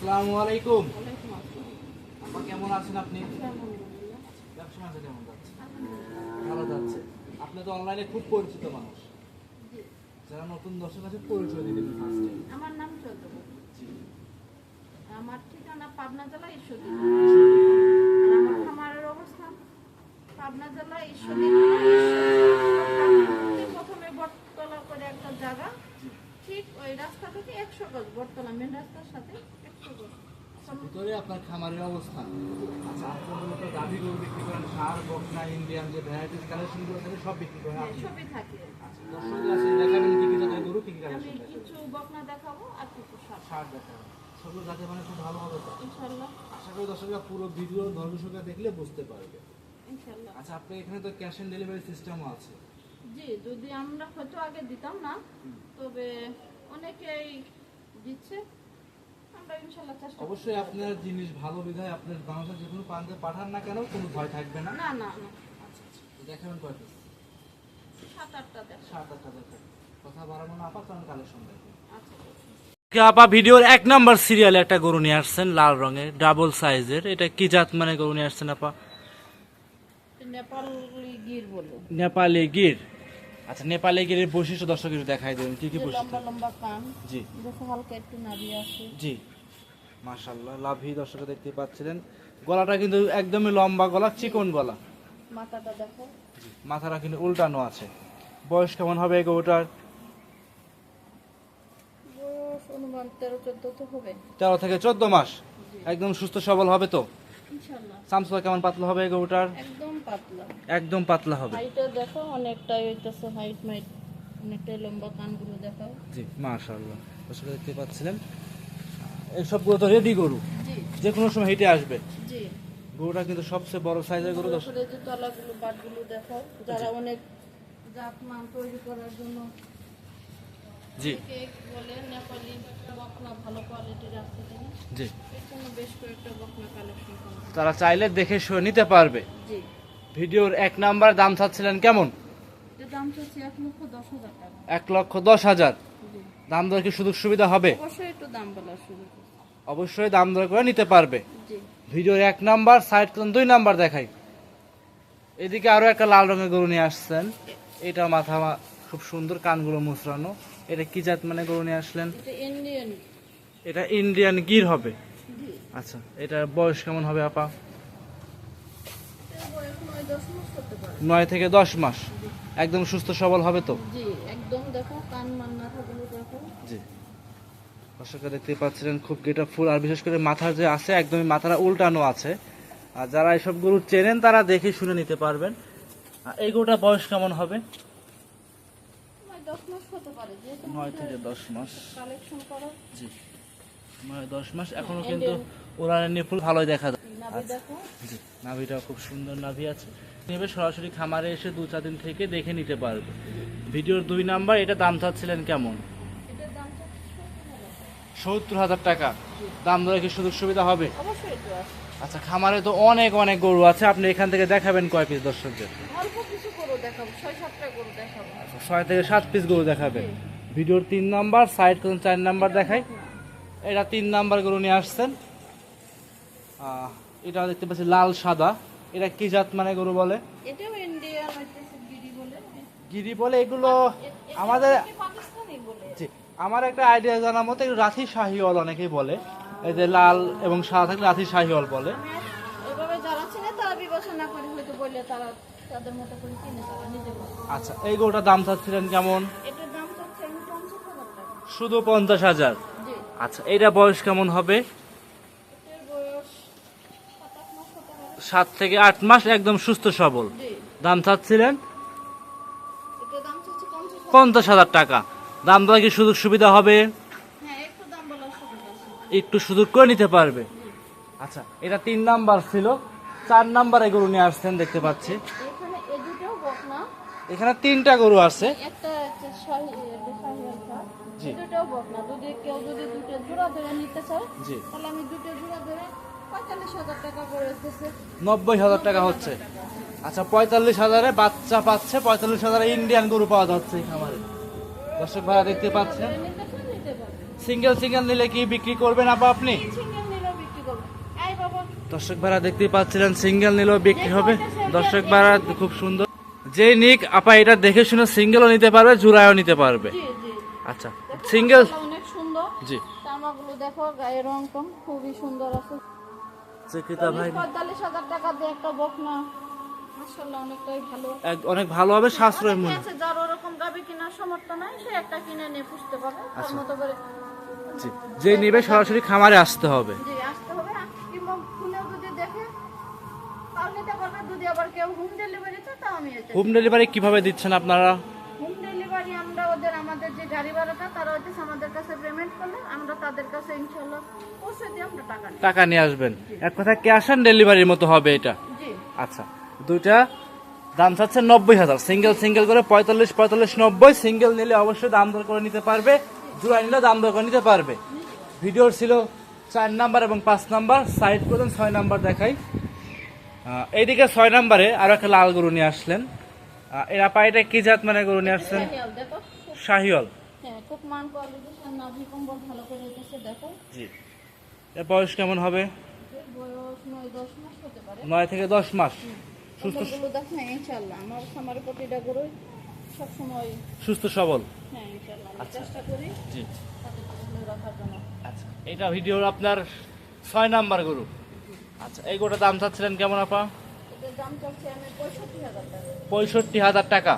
আসসালামু আলাইকুম। আপা কেমন আছেন আপনি। ব্যবসা বাণিজ্য কেমন যাচ্ছে? ভালো যাচ্ছে। আপনি তো অনলাইনে খুব পরিচিত মানুষ। যারা নতুন দর্শক আছে পরিচয় দিবেন আমার নাম আমার ঠিকানা পাবনা জেলা ঈশ্বরদী। আর আমার খামারের অবস্থান পাবনা জেলা ঈশ্বরদী। প্রথমে বটতলা করে একটা জায়গা। ঠিক ওই রাস্তা থেকে একশো গজ বটতলা মেন রাস্তার সাথে একশো ভিতরে আপনার খামারের অবস্থান আচ্ছা আপনি মূলত গাভী গরু বিক্রি করেন সার বকনা ইন্ডিয়ান যে ভ্যারাইটিস কালেকশনগুলো থাকে সব বিক্রি করেন আপনি? সবই থাকে। আচ্ছা দর্শক আছে দেখাবেন কি কি জাতের গরু কি কি আমি কালেকশন কিছু বকনা দেখাবো আর কিছু সার সার দেখাবেন। সবগুলো যাতে মানে খুব ভালো হবে তো? ইনশাল্লাহ আশা করি দর্শকরা পুরো ভিডিও দর্শকরা দেখলে বুঝতে পারবে। ইনশাল্লাহ আচ্ছা আপনার এখানে তো ক্যাশ অন ডেলিভারি সিস্টেমও আছে। জি যদি আমরা হয়তো আগে দিতাম না তবে অনেকেই দিচ্ছে আমরা ইনশাল্লাহ চেষ্টা করব। অবশ্যই আপনার জিনিস ভালো বিধায় আপনার বাংলাদেশের যে কোনো প্রান্তে পাঠান না কেন কোনো ভয় থাকবে না। না না না। আচ্ছা আচ্ছা। দেখাবেন কয় পিস সাত আটটা দেখ সাত আটটা কথা বাড়াবো না আপাতত কালেকশন দেখবেন আচ্ছা আপা ভিডিওর এক নাম্বার সিরিয়ালে একটা গরু নিয়ে আসছেন লাল রঙের ডাবল সাইজের এটা কি জাত মানে গরু নিয়ে আসছেন আপা? নেপালি গির বলে। নেপালি গির। আচ্ছা নেপালি গিরের বৈশিষ্ট্য দর্শক একটু দেখাই দেবেন কি কি বৈশিষ্ট্য? লম্বা লম্বা কান জি। দেখো হালকা একটু নাভি আছে। জি। মাশাল্লাহ লাভি দর্শক দেখতে পাচ্ছিলেন। গলাটা কিন্তু একদমই লম্বা গলা চিকন গলা। মাথাটা দেখো। মাথাটা কিন্তু উল্টানো আছে। বয়স কেমন হবে গরুটার? তেরো থেকে চোদ্দ মাস। একদম সুস্থ সবল হবে তো? সামসুলা কেমন পাতলা হবে গরুটার? একদম পাতলা। একদম পাতলা হবে। হাইটও দেখো অনেকটাই হইতেছে হাইট মাইট অনেকটাই লম্বা কানগুলো দেখাও। জি মাশাআল্লাহ। দর্শক দেখতে পাচ্ছিলেন। সবগুলো তো রেডি গরু। যে কোনো সময় হেঁটে আসবে। গরুটা কিন্তু সবচেয়ে বড় সাইজের গরু। তলাগুলো বাটগুলো দেখো যারা অনেক জাত মান তৈরি করার জন্য জি। বলে নেপালি বকনা ভালো কোয়ালিটির আছে জি। বেশ কয়েকটা বকনা কালেকশন তারা চাইলে দেখে নিতে পারবে। জি। ভিডিওর এক নাম্বার দাম চাচ্ছিলেন কেমন? দাম চাচ্ছি এক লক্ষ দশ হাজার এক লক্ষ দশ হাজার। দাম দর কি সুযোগ সুবিধা হবে? অবশ্যই একটু দাম বলা শুরু করছি। অবশ্যই দাম দর করে নিতে পারবে। ভিডিওর এক নাম্বার সাইড দুই নাম্বার দেখাই। এদিকে আরও একটা লাল রঙের গরু নিয়ে আসছেন। এটা মাথা খুব সুন্দর কানগুলো মুচড়ানো। এটা কি জাত মানে গরু নিয়ে আসলেন? এটা ইন্ডিয়ান এটা ইন্ডিয়ান গির হবে। আচ্ছা এটার বয়স কেমন হবে আপা? নয় থেকে দশ মাস। একদম সুস্থ সবল হবে তো? জি একদম দেখো কান মান দেখো। জি। দর্শকরা দেখতে পাচ্ছিলেন খুব গেটা ফুল। আর বিশেষ করে মাথার যে আছে একদমই মাথাটা উল্টানো আছে। আর যারা এসব গরু চেনেন তারা দেখে শুনে নিতে পারবেন। এই গরুটার বয়স কেমন হবে? নয় থেকে দশ মাস। জি। নয় দশ মাস। এখনও কিন্তু নিপুল ভালোই দেখা যায়। নাভি জি নাভিটা খুব সুন্দর নাভি আছে। নেবে সরাসরি খামারে এসে দু চার দিন থেকে দেখে নিতে পারবে। ভিডিওর দুই নাম্বার এটা দাম চাচ্ছিলেন কেমন? সত্তর হাজার টাকা। দাম দরে কি সুযোগ সুবিধা হবে? আচ্ছা খামারে তো অনেক অনেক গরু আছে। আপনি এখান থেকে দেখাবেন কয় পিস দর্শকদের? দেখাবো ছয় থেকে সাত পিস গরু দেখাবেন। ভিডিওর তিন নাম্বার সাইড করুন চার নাম্বার দেখাই। এটা তিন নাম্বার গরু নিয়ে আসছেন। এটা দেখতে পাচ্ছি লাল সাদা। এটা কি জাত মানে গরু বলে? গিরি বলে। এগুলো আমাদের জি, আমার একটা আইডিয়া জানার মতো রাথি শাহিওয়াল অনেকেই বলে। এই যে লাল এবং সাদা থাকলে রাথি শাহিওয়াল বলে। আচ্ছা এই গরুটার দাম চাচ্ছিলেন কেমন? শুধু পঞ্চাশ হাজার? আচ্ছা এটা বয়স কেমন হবে? সাত থেকে আট মাস একদম সুস্থ সবল। দাম চাচ্ছিলেন? পঞ্চাশ হাজার টাকা। দাম দর কি সুযোগ সুবিধা হবে? হ্যাঁ একটু সুযোগ করে নিতে পারবে। আচ্ছা এটা তিন নাম্বার ছিল। চার নাম্বারে গরু নিয়ে আসছেন দেখতে পাচ্ছি। এখানে তিনটা গরু আছে। নব্বই হাজার টাকা হচ্ছে। আচ্ছা পঁয়তাল্লিশ হাজারে বাচ্চা পাচ্ছে পঁয়তাল্লিশ হাজারে ইন্ডিয়ান গরু পাওয়া যাচ্ছে এই খামারে। দর্শক ভাড়া দেখতে পাচ্ছেন। সিঙ্গেল সিঙ্গেল নিলে কি বিক্রি করবেন আপা আপনি? দর্শক ভাড়া দেখতেই পাচ্ছিলেন সিঙ্গেল নিলেও বিক্রি হবে। দর্শক ভাড়া খুব সুন্দর। যে নিক আপা এটা দেখে শুনে সিঙ্গেলও নিতে পারবে জোড়ায়ও নিতে পারবে। আচ্ছা সিঙ্গেল অনেক সুন্দর। জি। জামাগুলো দেখো গায়ের রং খুবই সুন্দর আছে। চিকিতা ভাই পঁয়তাল্লিশ হাজার টাকা দিয়ে একটা বকনা। অনেক ভালো হবে সাশ্রয় মূল্য। যার ওরকম গাবি কেনার সামর্থ্য নাই সে একটা কিনে নিয়ে পুষতে পারবে। তার আচ্ছা। মতো করে যে নিবে সরাসরি খামারে আসতে হবে। জি আসতে হবে। কিংবা খুলেও যদি দেখে তাও নিতে পারবে। যদি আবার কেউ হোম ডেলিভারি চায় তাও আমি হোম ডেলিভারি কীভাবে দিচ্ছেন আপনারা? হোম ডেলিভারি আমরা ওদের আমাদের যে গাড়ি ভাড়াটা তারা হচ্ছে আমাদের কাছে পেমেন্ট করলে আমরা তাদের কাছে ইনশাল্লাহ পৌঁছে দিয়ে আমরা টাকা টাকা নিয়ে আসবেন। এক কথা ক্যাশ অন ডেলিভারির মতো হবে এটা। জি। আচ্ছা। দুইটা দাম চাচ্ছে নব্বই হাজার। সিঙ্গেল সিঙ্গেল করে পঁয়তাল্লিশ পঁয়তাল্লিশ নব্বই। সিঙ্গেল নিলে অবশ্যই দাম দর করে নিতে পারবে। জোড়া নিলে দাম দর করে নিতে পারবে। ভিডিওর ছিল চার নাম্বার এবং পাঁচ নাম্বার। সাইড করুন ছয় নাম্বার দেখাই। এইদিকে ছয় নাম্বারে আরও একটা লাল গরু নিয়ে আসলেন। এরা পায়েটা কি জাত মানে গরু নিয়ে আসছেন? শাহিওল হ্যাঁ করে বয়স কেমন হবে? নয় থেকে দশ মাস। সুস্থ হ্যাঁ আমার প্রতিটা গরুই সবসময় সুস্থ সবল। হ্যাঁ ইনশাল্লাহ আমি চেষ্টা করি জি। রাখার জন্য। আচ্ছা এটা ভিডিওর আপনার ছয় নাম্বার গরু। আচ্ছা এই গোটা দাম চাচ্ছিলেন কেমন আপা? পঁয়ষট্টি হাজার টাকা।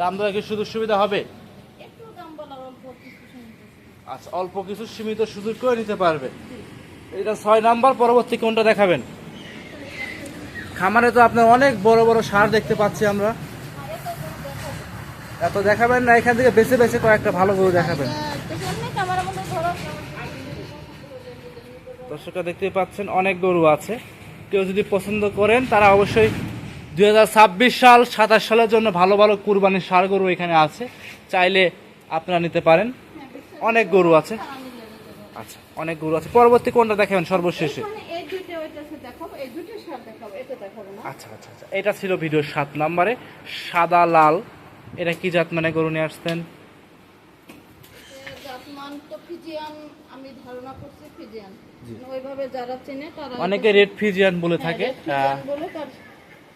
দাম দরে কি সুযোগ সুবিধা হবে। আচ্ছা অল্প কিছু সীমিত সুযোগ করে নিতে পারবে। এটা ছয় নাম্বার পরবর্তী কোনটা দেখাবেন? খামারে তো আপনার অনেক বড় বড় সার দেখতে পাচ্ছি আমরা। এত দেখাবেন না, এখান থেকে বেছে বেছে কয়েকটা ভালো গরু দেখাবেন। দর্শকরা দেখতে পাচ্ছেন, অনেক গরু আছে। কেউ যদি পছন্দ করেন, তারা অবশ্যই দুই হাজার ছাব্বিশ সাল, সাতাশ সালের জন্য ভালো ভালো কুরবানির সার গরু এখানে আছে। চাইলে আপনারা নিতে পারেন। অনেক গরু আছে। আচ্ছা অনেক গরু আছে। পরবর্তী কোনটা দেখাবেন সর্বশেষে? আচ্ছা আচ্ছা আচ্ছা। এটা ছিল ভিডিও সাত নম্বরে। সাদা লাল। এটা কি জাত মানে গরু নিয়ে আসতেন মানে অনেকে রেড ফিজিয়ান বলে হ্যাঁ, থাকে।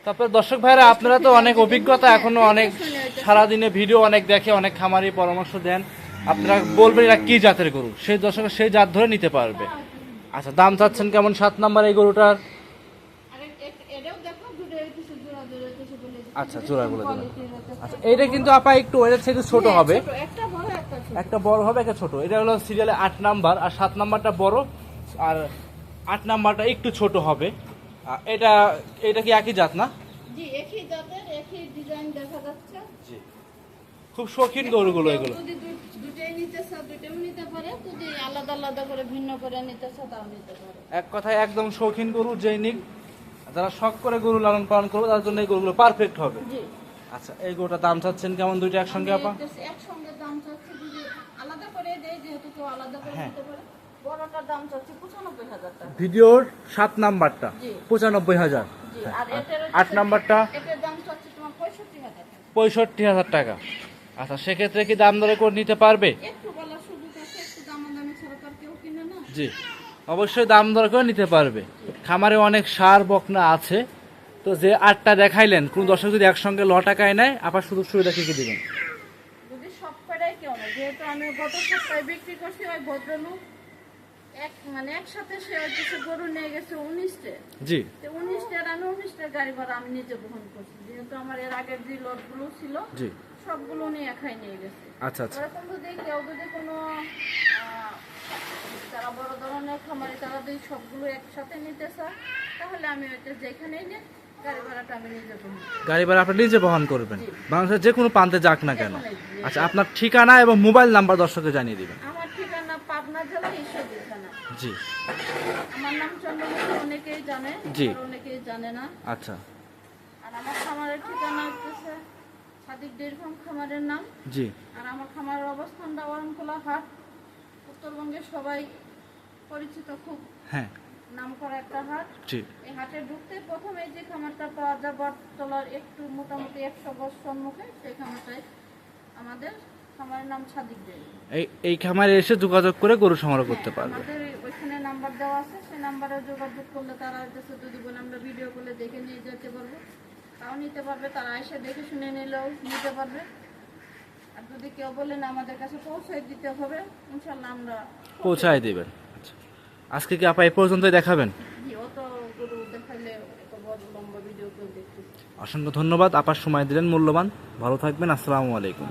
তারপর দর্শক ভাইরা আপনারা তো অনেক অভিজ্ঞতা এখনও অনেক সারাদিনে ভিডিও অনেক দেখে অনেক খামারি পরামর্শ দেন। আপনারা বলবেন এরা কি জাতের গরু? সেই দর্শক সেই জাত ধরে নিতে পারবে। আচ্ছা দাম চাচ্ছেন কেমন? সাত নাম্বার এই গরুটার। আচ্ছা জোড়া বলে হচ্ছে। আচ্ছা এইটা কিন্তু আপা একটু ওদের থেকে ছোট হ্যাঁ, হবে। একটা বড় হবে একটা ছোট। এটা হলো সিরিয়ালে আট নাম্বার আর সাত নাম্বারটা বড় আর আট নাম্বারটা একটু ছোট হবে। এটা এটা কি একই জাত না? খুব শৌখিন গরুগুলো এগুলো যদি দু- দুটোই নিতে চাও দুটোও নিতে পারে যদি আলাদা আলাদা করে ভিন্ন করে নিতে তাও নিতে পারে। এক কথায় একদম শৌখিন গরু যেই নিক যারা শখ করে গরু লালন পালন করবে তার জন্য এই গরুগুলো পারফেক্ট হবে। আচ্ছা এই গরুটা দাম চাচ্ছেন কেমন দুইটা একসঙ্গে আপা? একসঙ্গে দাম চাচ্ছি আলাদা করে দেয় যেহেতু কেউ আলাদা করে হ্যাঁ। নিতে পারে। বড়টার দাম চাচ্ছি পঁচানব্বই হাজার টাকা। ভিডিওর সাত নাম্বারটা পঁচানব্বই হাজার। আট নাম্বারটা? পঁয়ষট্টি হাজার টাকা। আচ্ছা সেক্ষেত্রে কি দাম দরে করে নিতে পারবে একটু বলার সুযোগ আছে একটু দামাদামি ছাড়া তো আর কেউ কিনে না জি। অবশ্যই দাম দর করে নিতে পারবে। খামারে অনেক সার বকনা আছে। তো যে আটটা দেখাইলেন, কোন দর্শক যদি একসঙ্গে ল টাকায় নেয় আবার সুযোগ সুবিধা কি কি দিবেন? যদি সব কেউ যেহেতু আমি গত সপ্তাহে বিক্রি করছি ওই ভদ্রলোক। এক মানে একসাথে সে হচ্ছে গরু নিয়ে গেছে উনিশটে জি। আমি গাড়ি ভাড়া আমি নিজে বহন করছি। যেহেতু আমার এর আগের যে লটগুলো ছিল জি। সবগুলো উনি একাই নিয়ে গেছে। আচ্ছা আচ্ছা। এরকম যদি কেউ যদি কোনো আহ, যারা বড় ধরনের খামারি তারা যদি সবগুলো একসাথে নিতে চায় তাহলে আমি হয়তো যেখানেই নিই গাড়ি ভাড়া আপনি নিজে বহন করবেন। বাংলাদেশের যে কোনো প্রান্তে যাক না কেন? আচ্ছা আপনার ঠিকানা এবং মোবাইল নাম্বার দর্শককে জানিয়ে দিবেন। আমার ঠিকানা পাবনা জেলা ঈশ্বরদী। জি। আমার নাম চন্দ্রমতি অনেকেই জানে জি। অনেকেই জানে না। আচ্ছা। আর আমার খামারের ঠিকানা হচ্ছে সাদিক দীর্ঘম খামারের নাম। জি। আর আমার খামারের অবস্থানটা ওয়ারমখোলা হাট। উত্তরবঙ্গে সবাই পরিচিত খুব। হ্যাঁ। নাম করা একটা হাট। জি। এই হাটে ঢুকতে প্রথমে যে খামারটা পাওয়া যায় বটতলার একটু মোটামুটি একশো বছর সম্মুখে সেই খামারটাই আমাদের। খামারের নাম সাদিক ডেরি এই এই খামারে এসে যোগাযোগ করে গরু সংগ্রহ করতে পারবে। আমাদের ওইখানে নাম্বার দেওয়া আছে সেই নাম্বারে যোগাযোগ করলে তারা হচ্ছে যদি বলে আমরা ভিডিও করলে দেখে নিয়ে যেতে পারব। তাও নিতে পারবে তারা এসে দেখে শুনে নিলেও নিতে পারবে। আর যদি কেউ বলেন আমাদের কাছে পৌঁছে দিতে হবে ইনশাল্লাহ আমরা পৌঁছায় দেবেন। আচ্ছা। আজকে কি আপা এই পর্যন্তই দেখাবেন? অসংখ্য ধন্যবাদ আপার সময় দিলেন মূল্যবান। ভালো থাকবেন আসসালামু আলাইকুম।